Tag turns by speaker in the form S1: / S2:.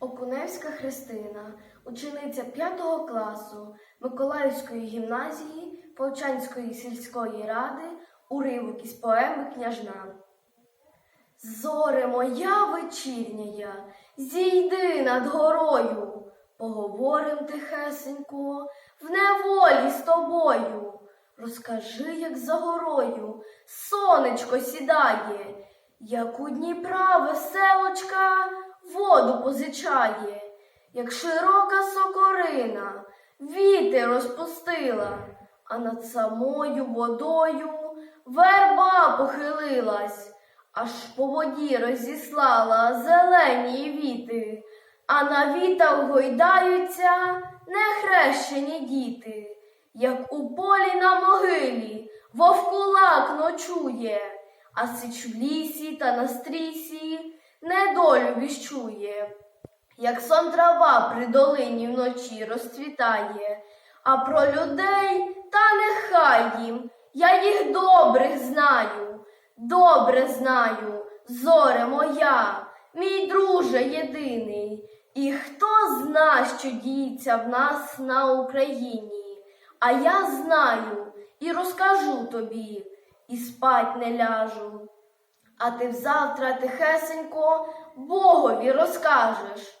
S1: Окуневська Христина, учениця 5 класу Миколаївської гімназії Полчанської сільської ради, уривок із поеми Княжна. Зоре моя вечірняя, зійди над горою, поговорим тихесенько, в неволі з тобою. Розкажи, як за горою сонечко сідає, як у Дніпра веселочка воду позичає, як широка сокорина вітер розпустила, а над самою водою верба похилилась, аж по воді розіслала зелені віти, а на вітах гойдаються нехрещені діти, як у полі на могилі вовкулак ночує, а сич в лісі та на стрісі недолю віщує, як сон трава при долині вночі розцвітає, а про людей та нехай їм, я їх добрих знаю, добре знаю, зоре моя, мій друже єдиний, і хто зна, що діється в нас на Україні, а я знаю і розкажу тобі, і спать не ляжу. А ти взавтра тихесенько Богові розкажеш.